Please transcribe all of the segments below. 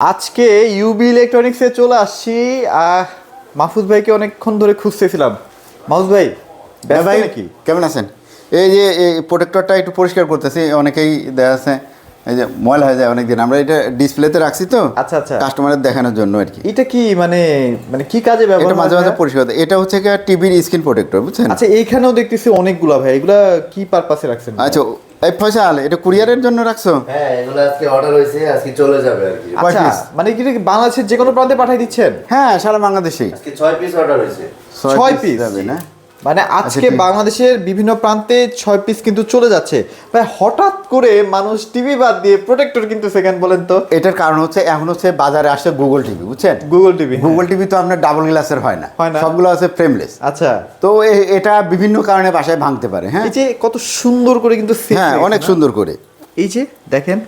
আজকে ইউবি ইলেকট্রনিক্সে চলে আসছি। আহ, মাহফুজ ভাইকে অনেকক্ষণ ধরে খুঁজতেছিলাম। মাহফুজ ভাই হ্যাঁ ভাই নাকি? কেমন আছেন? এই যে এই প্রোটেক্টরটা একটু পরিষ্কার করতেছি অনেকেই দেখা আছে এই যে ময়লা হয়ে যায় অনেকদিন। আমরা এটা ডিসপ্লেতে রাখছি তো আচ্ছা, আচ্ছা। কাস্টমারের দেখানোর জন্য আর কি। এটা কি মানে মানে কি কাজে ব্যবহার এটা মাঝে মাঝে পরিষ্কার এটা হচ্ছে কি টিভির স্ক্রিন প্রোটেক্টর বুঝছেন? আচ্ছা এইখানেও দেখতেছি অনেকগুলা ভাই। এগুলা কি পারপাসে রাখছেন আচ্ছা এই ফয়সাল এটা কুরিয়ারের জন্য রাখছো? হ্যাঁ এগুলো আজকে অর্ডার হয়েছে আজকে চলে যাবে আর কি। আচ্ছা মানে কি বাংলাদেশের যে কোনো প্রান্তে পাঠিয়ে দিচ্ছেন? হ্যাঁ সারা বাংলাদেশে আজকে ছয় পিস অর্ডার হয়েছে। 6 পিস যাবে না? মানে আজকে বাংলাদেশের বিভিন্ন প্রান্তে ছয় পিস কিন্তু চলে যাচ্ছে। ভাই হঠাৎ করে মানুষ টিভি বাদ দিয়ে প্রোটেক্টর কিন্তু সেকেন্ড বলেন তো। এটার কারণ হচ্ছে এখন হচ্ছে বাজারে আসছে গুগল টিভি বুঝছেন? গুগল টিভি গুগল টিভি তো আপনার ডাবল গ্লাসের হয় না। হয় না। সবগুলো আছে ফ্রেমলেস আচ্ছা। তো এটা বিভিন্ন কারণে বাসায় ভাঙতে পারে হ্যাঁ? এই যে কত সুন্দর করে কিন্তু হ্যাঁ অনেক সুন্দর করে। এই যে দেখেন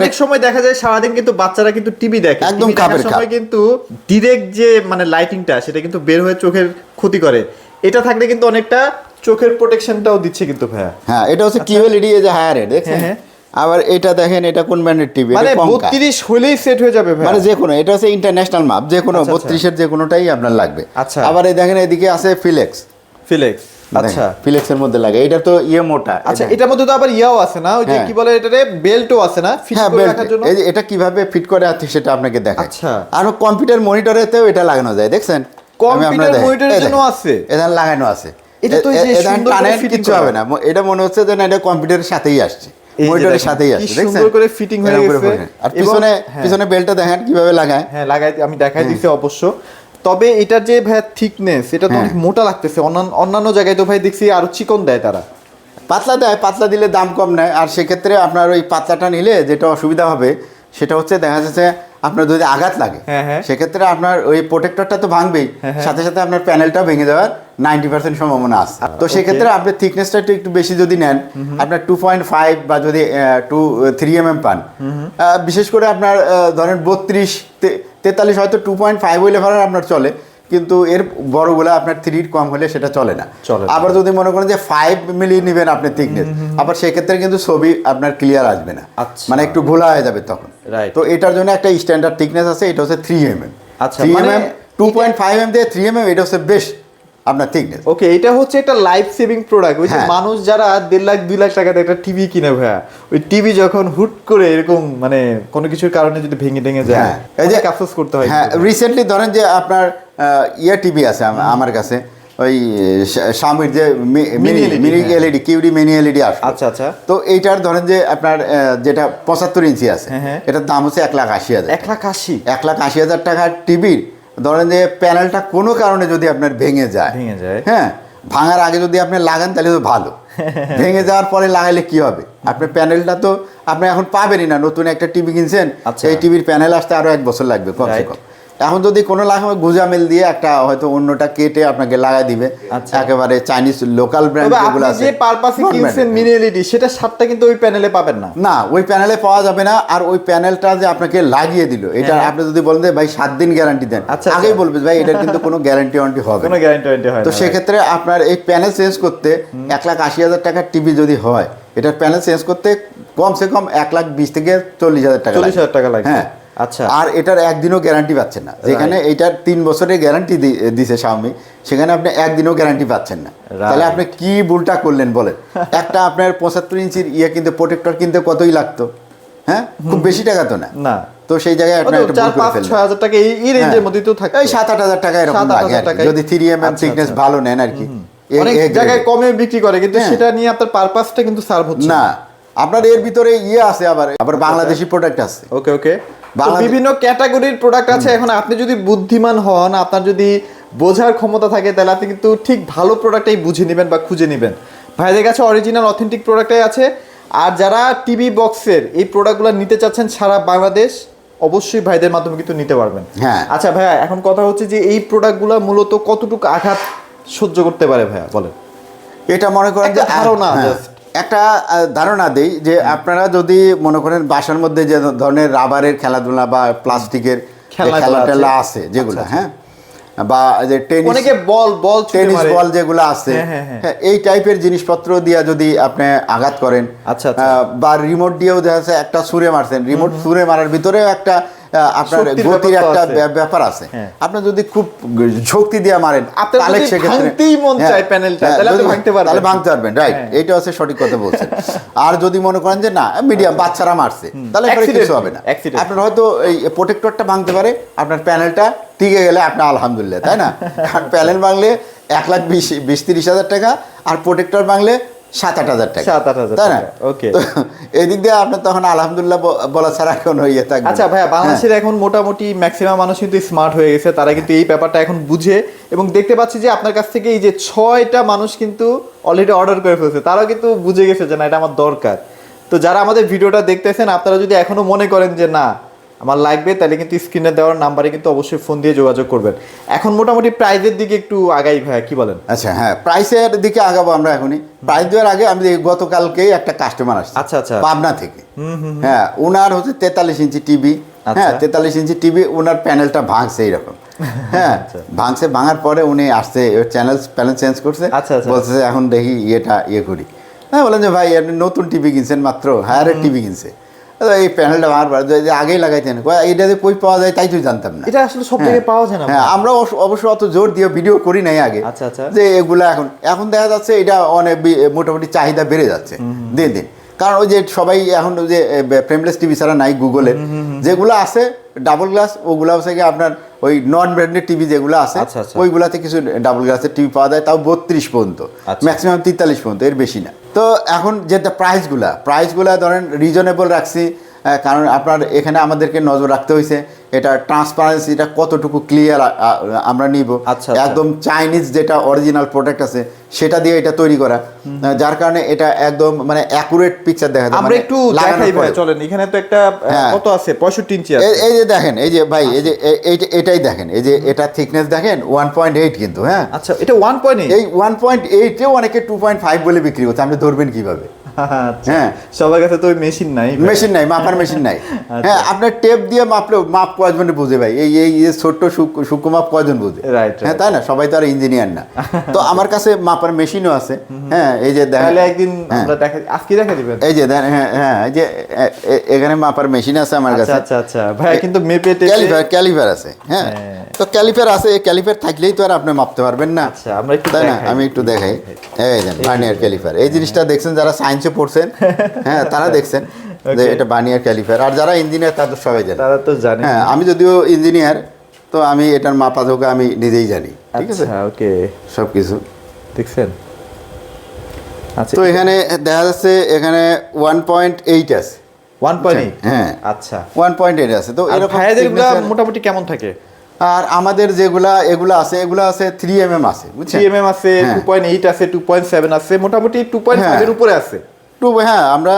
অনেক সময় দেখা যায় সারাদিন কিন্তু বাচ্চারা কিন্তু টিভি দেখে। একদম কাপের কাপ। সময় কিন্তু ডিরেক্ট যে মানে লাইটিংটা সেটা কিন্তু বের হয়ে চোখের ক্ষতি করে। এটা থাকলে কিন্তু অনেকটা চোখের প্রোটেকশনটাও দিচ্ছে কিন্তু ভাইয়া। হ্যাঁ এটা হচ্ছে কিউএলইডি যে হায়ার রেট দেখছেন? আচ্ছা। হ্যাঁ, আবার এটা দেখেন এটা কোন ব্র্যান্ডের টিভি মানে এটা কম কাজ। বত্রিশ হলেই সেট হয়ে যাবে ভাইয়া। মানে যে কোনো এটা হচ্ছে ইন্টারন্যাশনাল মাপ যে কোনো আচ্ছা, আচ্ছা। বত্রিশের যে কোনোটাই আপনার লাগবে। আচ্ছা। আবার এই দেখেন এদিকে আছে ফিলেক্স ফিলেক্স আচ্ছা। ফিলেক্সের মধ্যে লাগে। এটা তো ইয়ে মোটা আচ্ছা এটা- এটার মধ্যে তো আবার ইয়াও আছে না? ওই যে হ্যাঁ। কি বলে এটারে? বেল্টও আছে না? ফিট হ্যাঁ করে রাখার জন্য? এই যে এটা কীভাবে ফিট করে আছে সেটা আপনাকে দেখায় আচ্ছা। আর কম্পিউটার মনিটরেতেও এটা লাগানো যায় দেখছেন? কম্পিউটার মনিটরের জন্য আছে? এটা লাগানো আছে। এটা তো এই যে এ- এ- সুন্দর করে টানেন fitting কিচ্ছু করা। হবে না। এটা মনে হচ্ছে যে না এটা কম্পিউটারের সাথেই আসছে। মনিটরের সাথেই কি সুন্দর করে fitting হয়ে গেছে। আর পিছনে হ্যাঁ। পিছনে বেলটা দেখেন কীভাবে লাগায়? হ্যাঁ লাগাই আমি দেখাই দিছি অবশ্য। তবে এটার যে ভাই থিকনেস এটা তো হ্যাঁ। অনেক মোটা লাগতেছে। অন্যান্য অন্যান্য জায়গায় তো ভাই দেখছি আরও চিকন দেয় তারা। পাতলা দেয় পাতলা দিলে দাম কম নেয়। আর সেক্ষেত্রে আপনার ওই পাতলাটা নিলে যেটা অসুবিধা হবে সেটা হচ্ছে দেখা যাচ্ছে আপনার যদি আঘাত লাগে। হ্যাঁ, হ্যাঁ। সেক্ষেত্রে আপনার ওই প্রোটেক্টরটা তো ভাঙবেই। হ্যাঁ। সাথে সাথে আপনার প্যানেলটা ভেঙে দেওয়ার নাইনটি পার্সেন্ট সম্ভাবনা আছে। তো সেক্ষেত্রে আপনি থিকনেসটা একটু একটু বেশি যদি নেন আপনার টু পয়েন্ট ফাইভ বা যদি টু থ্রি এম এম পান। বিশেষ করে আপনার ধরেন বত্রিশ তেতাল্লিশ হয়তো টু পয়েন্ট ফাইভ হইলে আপনার চলে। কিন্তু এর বড়গুলো আপনার থ্রির কম হলে সেটা চলে না। আবার যদি মনে করেন যে ফাইভ মিলিয়ে নেবেন আপনি থিকনেস আবার সেক্ষেত্রে কিন্তু ছবি আপনার ক্লিয়ার আসবে না। আচ্ছা। মানে একটু ভোলা হয়ে যাবে তখন। তো এটার জন্য একটা স্ট্যান্ডার্ড থিকনেস আছে এটা হচ্ছে থ্রি এম এম আচ্ছা, three M M two point five M দিয়ে থ্রি এম এম এটা হচ্ছে বেস্ট আপনার থিকনেস ওকে এটা হচ্ছে একটা লাইফ সেভিং প্রোডাক্ট ওই যে হ্যাঁ। মানুষ যারা দেড় লাখ দুই লাখ টাকাতে একটা টিভি কিনে ভাইয়া ওই টিভি যখন হুট করে এরকম মানে কোনো কিছুর কারণে যদি ভেঙে ভেঙে যায় হ্যাঁ। এই যে আফসোস করতে হয় হ্যাঁ রিসেন্টলি ধরেন যে আপনার ইয়ে টিভি আছে আমার কাছে ওই স্বামীর যে মিনি হ্যাঁ। এলইডি কিউডি মিনি এলইডি আসবে আচ্ছা আচ্ছা তো এইটার ধরেন যে আপনার যেটা পঁচাত্তর ইঞ্চি আছে হ্যাঁ, হ্যাঁ। এটার দাম হচ্ছে এক লাখ আশি হাজার এক লাখ আশি এক লাখ আশি হাজার টাকার টিভির ধরেন যে প্যানেলটা কোনো কারণে যদি আপনার ভেঙে যায় ভেঙে যায়। হ্যাঁ ভাঙার আগে যদি আপনি লাগান তাহলে তো ভালো ভেঙে যাওয়ার পরে লাগাইলে কি হবে আপনার প্যানেলটা তো আপনি এখন পাবেনই না নতুন একটা টিভি কিনছেন আচ্ছা। এই টিভির প্যানেল আসতে আরও এক বছর লাগবে কমসে. কম এখন যদি কোনো লাগাম গুজামেল দিয়ে একটা হয়তো অন্যটা কেটে আপনাকে লাগাই দিবে আচ্ছা। একেবারে চাইনিজ লোকাল ব্র্যান্ড যেগুলো আছে যে পারপাসে কিনছেন। মিনি এলইডি সেটা সাতটা কিন্তু ওই প্যানেলে পাবেন না না ওই প্যানেলে পাওয়া যাবে না আর ওই প্যানেলটা যে আপনাকে লাগিয়ে দিল এটা হ্যাঁ। আপনি যদি বলেন যে ভাই সাত দিন গ্যারান্টি দেন আচ্ছা, আগেই আচ্ছা। বলবে ভাই এটার কিন্তু কোনো গ্যারান্টি ওয়ারেন্টি হবে কোনো। গ্যারান্টি ওয়ারেন্টি হয় তো সেক্ষেত্রে আপনার এই প্যানেল চেঞ্জ করতে এক লাখ আশি হাজার টাকার টিভি যদি হয় এটার প্যানেল চেঞ্জ করতে কমসে কম এক লাখ বিশ থেকে চল্লিশ হাজার টাকা চল্লিশ হাজার টাকা লাগে হ্যাঁ আচ্ছা। আর এটার একদিনও গ্যারান্টি পাচ্ছেন না। যেখানে এইটার তিন বছরের গ্যারান্টি দিছে স্বামী সেখানে আপনি একদিনও গ্যারান্টি পাচ্ছেন না। তাহলে আপনি কি ভুলটা করলেন বলেন? একটা আপনার পঁচাত্তর ইঞ্চির ইয়ে কিনতে প্রোটেক্টর কিনতে কতই লাগতো? হ্যাঁ? খুব বেশি টাকা তো না। না। তো সেই জায়গায় ও আপনার একটা ভুল করে ফেললেন। ছয় হাজার টাকা এই এই রেঞ্জের হ্যাঁ। মধ্যেই তো থাকে এই টাকা এরকম লাগে। যদি আচ্ছা, থিকনেস আচ্ছা। ভালো নেন আর কি। অনেক জায়গায় এর। কমে বিক্রি করে কিন্তু হ্যাঁ। সেটা নিয়ে আপনার পারপাসটা কিন্তু সার্ভ হচ্ছে না। আপনার এর ভিতরে ইয়ে আছে আবার। আবার বাংলাদেশি প্রোডাক্ট আছে। ওকে ওকে বিভিন্ন ক্যাটাগরির প্রোডাক্ট আছে। এখন আপনি যদি বুদ্ধিমান হন আপনার যদি বোঝার ক্ষমতা থাকে তাহলে আপনি কিন্তু ঠিক ভালো প্রোডাক্টটাই বুঝে নেবেন বা খুঁজে নেবেন। ভাইদের কাছে অরিজিনাল অথেন্টিক প্রোডাক্টই আছে। আর যারা টিভি বক্সের এই প্রোডাক্টগুলো নিতে চাচ্ছেন সারা বাংলাদেশ অবশ্যই ভাইদের মাধ্যমে কিন্তু নিতে পারবেন। হ্যাঁ। আচ্ছা ভাইয়া এখন কথা হচ্ছে যে এই প্রোডাক্টগুলো মূলত কতটুকু আঘাত সহ্য করতে পারে ভাইয়া বলেন। এটা মনে করেন যে একটা ধারণা হ্যাঁ। একটা ধারণা দেই যে আপনারা যদি মনে করেন বাসার মধ্যে যে ধরনের রাবারের খেলাধুলা বা প্লাস্টিকের খেলনা খেলা আছে। টেলা আছে যেগুলো আচ্ছা, হ্যাঁ বা যে টেনিস অনেকে বল বল টেনিস বল যেগুলো আছে হ্যাঁ, হ্যাঁ। হ্যাঁ, এই টাইপের জিনিসপত্র দিয়ে যদি আপনি আঘাত করেন আচ্ছা, আচ্ছা। বা রিমোট দিয়েও দেখা যাচ্ছে একটা সুরে মারছেন রিমোট সুরে মারার ভিতরেও একটা আপনার গতির একটা ব্যাপার আছে। হ্যাঁ। আপনার যদি খুব শক্তি দিয়ে মারেন তাহলে সেক্ষেত্রে- মন হ্যাঁ, চায় প্যানেলটা, হ্যাঁ, তাহলে ভাঙতে পারবেন। তাহলে ভাঙতে পারবেন রাইট। এইটা হচ্ছে সঠিক কথা বলছেন। আর যদি মনে করেন যে না মিডিয়াম বাচ্চারা মারছে তাহলে কিছু হবে না। আপনার হয়তো এই প্রোটেক্টরটা ভাঙতে পারে আপনার প্যানেলটা টিকে গেলে আপনার আলহামদুলিল্লাহ তাই না? কারণ প্যানেল ভাঙলে এক লাখ বিশ বিশ তিরিশ হাজার টাকা আর প্রোটেক্টর ভাঙলে সাত আট হাজার টাকা সাত আট হাজার তাই না. তো এদিক দিয়ে আপনার তখন আলহামদুলিল্লাহ বলা ছাড়া কোনো ইয়ে থাকবে আচ্ছা ভাইয়া হ্যাঁ। বাংলাদেশের এখন মোটামুটি ম্যাক্সিমাম মানুষ কিন্তু স্মার্ট হয়ে গেছে তারা কিন্তু এই ব্যাপারটা এখন বুঝে এবং দেখতে পাচ্ছি যে আপনার কাছ থেকে এই যে ছয়টা মানুষ কিন্তু অলরেডি অর্ডার করে ফেলছে তারাও কিন্তু বুঝে গেছে যে না এটা আমার দরকার তো যারা আমাদের ভিডিওটা দেখতেছেন আপনারা যদি এখনও মনে করেন যে না আমার লাগবে তাহলে কিন্তু স্ক্রিনে দেওয়ার নাম্বারে কিন্তু অবশ্যই ফোন দিয়ে যোগাযোগ করবেন। এখন মোটামুটি প্রাইজের দিকে একটু আগাই ভাইয়া কি বলেন? আচ্ছা হ্যাঁ প্রাইসের দিকে আগাবো আমরা এখনই। প্রাইস দেওয়ার আগে আমি গতকালকেই একটা কাস্টমার আসছে। আচ্ছা, আচ্ছা। পাবনা থেকে। হ্যাঁ ওনার হচ্ছে তেতাল্লিশ ইঞ্চি টিভি আচ্ছা। হ্যাঁ তেতাল্লিশ ইঞ্চি টিভি ওনার প্যানেলটা ভাঙছে এইরকম। হ্যাঁ আচ্ছা। ভাঙছে ভাঙার পরে উনি আসছে চ্যানেল প্যানেল চেঞ্জ করছে। আচ্ছা, আচ্ছা। বলছে এখন দেখি ইয়েটা ইয়ে করি। হ্যাঁ বলেন যে ভাই আপনি নতুন টিভি কিনছেন মাত্র হায়ারের টিভি কিনছে। এই প্যানেলটা যদি আগেই লাগাইতেন এইটা যে কই পাওয়া যায় তাই জানতাম না। এটা আসলে সব জায়গায় পাওয়া যায় না। হ্যাঁ আমরা অবশ্য- অত জোর দিয়ে ভিডিও করি নাই আগে। আচ্ছা, আচ্ছা। যে এগুলা এখন এখন দেখা যাচ্ছে এটা অনেক মোটামুটি চাহিদা বেড়ে যাচ্ছে দিন দিন। কারণ ওই যে সবাই এখন ওই যে ফ্রেমলেস টিভি ছাড়া নাই গুগলে যেগুলো আছে ডাবল গ্লাস ওগুলো হচ্ছে আপনার ওই নন ব্র্যান্ডেড টিভি যেগুলো আছে আচ্ছা, আচ্ছা। ওইগুলাতে কিছু ডাবল গ্লাসের টিভি পাওয়া যায় তাও বত্রিশ পর্যন্ত। আচ্ছা। ম্যাক্সিমাম তেতাল্লিশ পর্যন্ত এর বেশি না। তো এখন যে প্রাইসগুলা প্রাইসগুলা ধরেন রিজনেবল রাখছি কারণ আপনার এখানে আমাদেরকে নজর রাখতে হয়েছে এটা ট্রান্সপারেন্সিটা কতটুকু ক্লিয়ার আমরা নিব। আচ্ছা, আচ্ছা। একদম চাইনিজ যেটা অরিজিনাল প্রোডাক্ট আছে সেটা দিয়ে এটা তৈরি করা। যার কারণে এটা একদম মানে অ্যাকুরেট পিকচার দেখা যায় আমরা মানে একটু দেখাই ভাই চলেন এখানে তো একটা হ্যাঁ। কত আছে? পঁয়ষট্টি ইঞ্চি আছে। এই- যে দেখেন এই যে ভাই এই যে এইটা- এটাই দেখেন এই যে এটা থিকনেস দেখেন ওয়ান পয়েন্ট এইট কিন্তু হ্যাঁ। আচ্ছা এটা ওয়ান পয়েন্ট এই ওয়ান পয়েন্ট এইটেও অনেকে টু পয়েন্ট ফাইভ বলে বিক্রি করছে আপনি ধরবেন কীভাবে? হ্যাঁ। সবার কাছে তো মেশিন নাই মেশিন নাই মাপার মেশিন নাই। আচ্ছা। হ্যাঁ আপনার টেপ দিয়ে মাপলে মাপ কয়জনে বুঝে ভাই। এই এই ছোট্ট সূক্ষ্ম মাপ কয়জন বুঝে। হ্যাঁ তাই না? সবাই তো আর ইঞ্জিনিয়ার না। তো আমার কাছে মাপার মেশিনও আছে। হ্যাঁ এই যে তাহলে একদিন হ্যাঁ। আমরা দেখা আজকে দেখা দিবেন। এই যে হ্যাঁ হ্যাঁ এই যে এখানে মাপার মেশিন আছে আমার আচ্ছা কাছে। আচ্ছা আচ্ছা। ভাই কিন্তু মেপে টেপে ক্যালিফার ক্যালিফার আছে। হ্যাঁ। হ্যাঁ। তো ক্যালিফার আছে এই ক্যালিফার থাকলেই তো আর আপনি মাপতে পারবেন না। আচ্ছা, আমরা একটু তাই না? আমি একটু দেখাই। এই দেন বার্নিয়ার ক্যালিফার এই জিনিসটা দেখছেন যারা সায়েন্সে পড়ছেন। হ্যাঁ তারা দেখছেন যে এটা বার্নিয়ার ক্যালিফার আর যারা ইঞ্জিনিয়ার তাদের সবাই জানে। তারা তো জানে। হ্যাঁ আমি যদিও ইঞ্জিনিয়ার তো আমি এটার মাপা ঝোঁকা আমি নিজেই জানি। ঠিক আছে? আচ্ছা ওকে সব কিছু দেখছেন? আচ্ছা তো এখানে দেখা যাচ্ছে এখানে ওয়ান পয়েন্ট এইট আছে। ওয়ান পয়েন্ট হ্যাঁ। আচ্ছা। ওয়ান পয়েন্ট এইট আছে। তো এরকম এর- মোটামুটি কেমন থাকে? আর আমাদের যেগুলা এগুলা আছে এগুলো আছে থ্রি এম এম আছে থ্রি এম এম আছে। টু পয়েন্ট এইট আছে টু পয়েন্ট সেভেন আছে মোটামুটি টু পয়েন্ট হ্যাঁ। ফাইভের উপরে আছে। একটু হ্যাঁ আমরা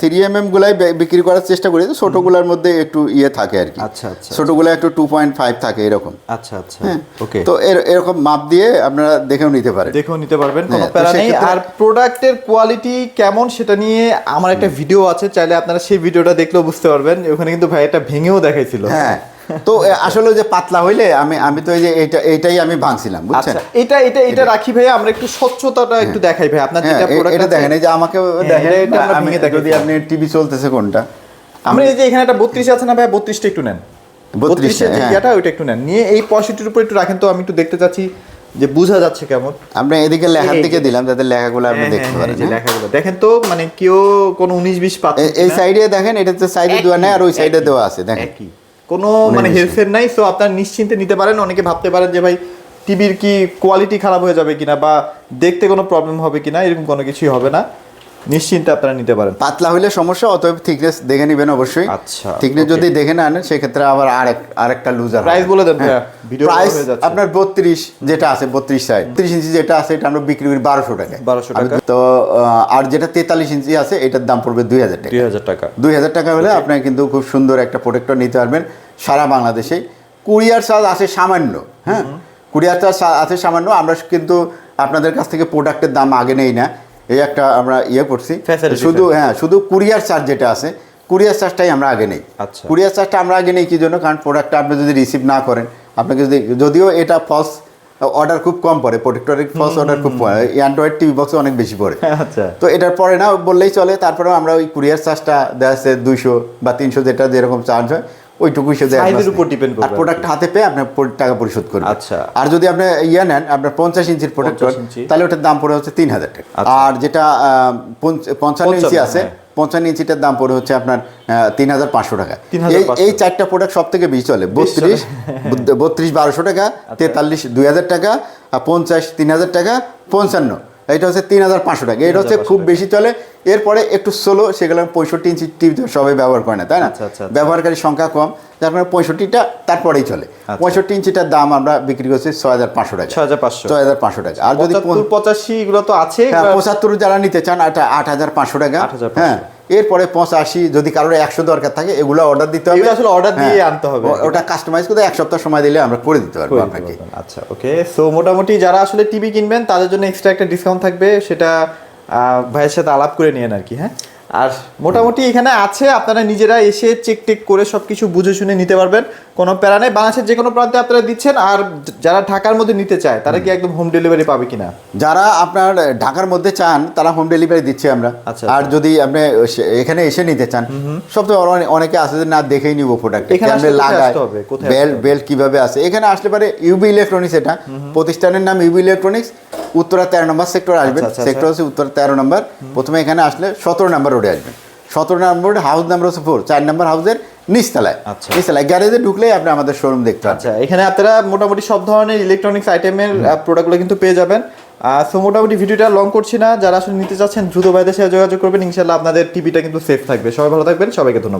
থ্রি এম এম গুলাই বিক্রি করার চেষ্টা করি। ছোটগুলোর মধ্যে একটু ইয়ে থাকে আর কি। আচ্ছা, আচ্ছা। ছোটগুলো একটু টু পয়েন্ট ফাইভ থাকে এরকম। আচ্ছা আচ্ছা। হ্যাঁ ওকে। তো এরকম মাপ দিয়ে আপনারা দেখেও নিতে পারেন। দেখেও নিতে পারবেন কোনো হ্যাঁ, প্যারা নেই। আর প্রোডাক্টের কোয়ালিটি কেমন সেটা নিয়ে আমার একটা ভিডিও আছে চাইলে আপনারা সেই ভিডিওটা দেখলেও বুঝতে পারবেন। ওখানে কিন্তু ভাই এটা ভেঙেও দেখাইছিল। হ্যাঁ তো আসলে যে পাতলা হইলে আমি আমি তো এই যে এইটা এইটাই আমি ভাঙছিলাম বুঝছেন? আচ্ছা এটা এটা এটা রাখি ভাই আমরা একটু স্বচ্ছতাটা একটু দেখাই ভাই আপনার হ্যাঁ যেটা প্রোডাক্ট এটা দেখেন এই যে আমাকে দেখেন এটা আমরা আমি ভেঙে দেখাই। যদি আপনি টিভি চলতেছে কোনটা আমরা এই যে এখানে একটা বত্রিশ আছে না ভাই বত্রিশটা একটু নেন। 32 বত্রিশের যে হ্যাঁ। ওইটা একটু নেন। নিয়ে এই পঁয়ষট্টির উপর একটু রাখেন তো আমি একটু দেখতে চাচ্ছি যে বোঝা যাচ্ছে কেমন। আমরা এদিকে লেখার দিকে দিলাম যাতে লেখাগুলো আপনি হ্যাঁ, দেখতে হ্যাঁ, পারেন যে হ্যাঁ। লেখাগুলো। দেখেন তো মানে কেউ কোন উনিশ বিশ পাচ্ছে এ- এই সাইডে দেখেন এটাতে সাইডে দেওয়া নেই আর ওই সাইডে দেওয়া আছে দেখেন। একই। কোনো মানে হেলসের নাই সো আপনার নিশ্চিন্তে নিতে পারেন। অনেকে ভাবতে পারেন যে ভাই টিভির কি কোয়ালিটি খারাপ হয়ে যাবে কিনা বা দেখতে কোনো প্রবলেম হবে কিনা? এরকম কোনো কিছুই হবে না। নিশ্চিন্তে আপনারা নিতে পারেন। পাতলা হইলে সমস্যা অতএব থিকনেস দেখে নেবেন অবশ্যই। আচ্ছা, থিকনেস যদি দেখে না আনেন সেক্ষেত্রে আবার আরেক আরেকটা লুজার Price বলে দেন প্রাইস আপনার বত্রিশ যেটা আছে বত্রিশ সাইড ত্রিশ ইঞ্চি যেটা আছে এটা আমরা বিক্রি করি বারোশো 1200 আমি টাকা। তো আর যেটা তেতাল্লিশ ইঞ্চি আছে এটার দাম পড়বে দুই হাজার টাকা। দুই হাজার টাকা। দুই হাজার টাকা হলে আপনি কিন্তু খুব সুন্দর একটা প্রোটেক্টর নিতে পারবেন সারা বাংলাদেশে। কুরিয়ার চার্জ আছে সামান্য হ্যাঁ? কুরিয়ার চার্জ আছে সামান্য আমরা কিন্তু আপনাদের কাছ থেকে প্রোডাক্টের দাম আগে নেই না। এই একটা আমরা ইয়ে করছি। শুধু হ্যাঁ শুধু কুরিয়ার চার্জ যেটা আছে কুরিয়ার চার্জটাই আমরা আগে নেই। আচ্ছা। কুরিয়ার চার্জটা আমরা আগে নেই কি জন্য? কারণ প্রোডাক্টটা আপনি যদি রিসিভ না করেন আপনাকে যদি যদিও এটা ফলস অর্ডার খুব কম পড়ে প্রোটেক্টরের ফলস অর্ডার খুব পড়ে অ্যান্ড্রয়েড টিভি বক্সে অনেক বেশি পড়ে। আচ্ছা। তো এটার পরে না বললেই চলে তারপরেও আমরা ওই কুরিয়ার চার্জটা দেওয়া আছে দুইশো বা তিনশো যেটা যেরকম চার্জ হয় ওইটুকুই Size এর উপর depend করবে আর প্রোডাক্ট হাতে পেয়ে আপনি টাকা পরিশোধ করবেন। আচ্ছা। আর যদি আপনি ইয়ে নেন আপনার পঞ্চাশ ইঞ্চির প্রোডাক্ট তাহলে ওটার দাম পড়ে হচ্ছে তিন হাজার টাকা। আচ্ছা। আর যেটা পঞ্চান্ন ইঞ্চি আছে হ্যাঁ। পঞ্চান্ন ইঞ্চিটার দাম পড়ে হচ্ছে আপনার তিন হাজার পাঁচশো টাকা। এই চারটা প্রোডাক্ট সব থেকে বেশি চলে। বত্রিশ বত্রিশ বারোশো টাকা আচ্ছা। তেতাল্লিশ দুই হাজার টাকা আর পঞ্চাশ তিন হাজার টাকা পঞ্চান্ন। এটা হচ্ছে তিন হাজার পাঁচশো টাকা। এটা হচ্ছে খুব বেশি চলে। এরপরে একটু স্লো সেগুলো পঁয়ষট্টি ইঞ্চি টিপ সবাই ব্যবহার করে না তাই না? আচ্ছা, আচ্ছা, আচ্ছা। সংখ্যা কম যার কারণে পঁয়ষট্টিটা তারপরেই চলে। পঁয়ষট্টি ইঞ্চিটার দাম আমরা বিক্রি করছি ছয় হাজার পাঁচশো টাকা। ছয় হাজার পাঁচশো। ছয় হাজার পাঁচশো টাকা। আর যদি পঁচাশি এগুলো তো আছে হ্যাঁ পঁচাত্তর যারা নিতে চান এটা আট হাজার পাঁচশো টাকা। 8,500 হ্যাঁ এরপরে পঁচাশি যদি কারোর একশো দরকার থাকে এগুলো অর্ডার দিতে হবে। আসলে অর্ডার দিয়ে হ্যাঁ, আনতে হবে। ওটা কাস্টমাইজ করে এক সপ্তাহ সময় দিলে আমরা করে দিতে পারব আপনাকে। আচ্ছা ওকে সো মোটামুটি যারা আসলে টিভি কিনবেন তাদের জন্য এক্সট্রা একটা ডিসকাউন্ট থাকবে। সেটা ভাইয়ের সাথে আলাপ করে নিয়েন আর কি হ্যাঁ? আর মোটামুটি এখানে আছে আপনারা নিজেরা এসে চেক টেক করে সবকিছু বুঝে শুনে নিতে পারবেন। কোনো প্যারা নেই। বাংলাদেশের যে কোনো প্রান্তে আপনারা দিচ্ছেন আর যারা ঢাকার মধ্যে নিতে চায় তারা কি একদম হোম ডেলিভারি পাবে কিনা? যারা আপনার ঢাকার মধ্যে চান তারা হোম ডেলিভারি দিচ্ছি আমরা। আচ্ছা, আর যদি আপনি এখানে এসে নিতে চান সবচেয়ে বড় অনে- অনেকে আছে যে না দেখেই নিব প্রোডাক্ট এখানে আসতে বেল্ট বেল্ট কীভাবে আছে? এখানে আসলে পারে ইউবি ইলেকট্রনিক্স এটা। প্রতিষ্ঠানের নাম ইউবি ইলেকট্রনিক্স উত্তরা তেরো নম্বর সেক্টর আসবেন। আচ্ছা, আচ্ছা, সেক্টর হচ্ছে উত্তরা তেরো নম্বর। প্রথমে এখানে আসলে সতেরো নম্বর রোডে আসবেন। সতেরো নম্বর রোড হাউস নাম্বার হচ্ছে ফোর চার নম্বর হাউসের নিচতলায়। আচ্ছা। নিচতলায়। গ্যারেজে ঢুকলেই আপনি আমাদের শোরুম দেখতে আচ্ছা এখানে আপনারা মোটামুটি সব ধরনের ইলেকট্রনিক্স আইটেমের প্রোডাক্টগুলো কিন্তু পেয়ে যাবেন। সো মোটামুটি ভিডিওটা লং করছি না। যারা আসলে নিতে চাচ্ছেন দ্রুত ভাইদের সাথে যোগাযোগ করবেন। ইনশাল্লাহ আপনাদের টিভিটা কিন্তু সেফ থাকবে। সবাই ভালো থাকবেন। সবাইকে ধন্যবাদ।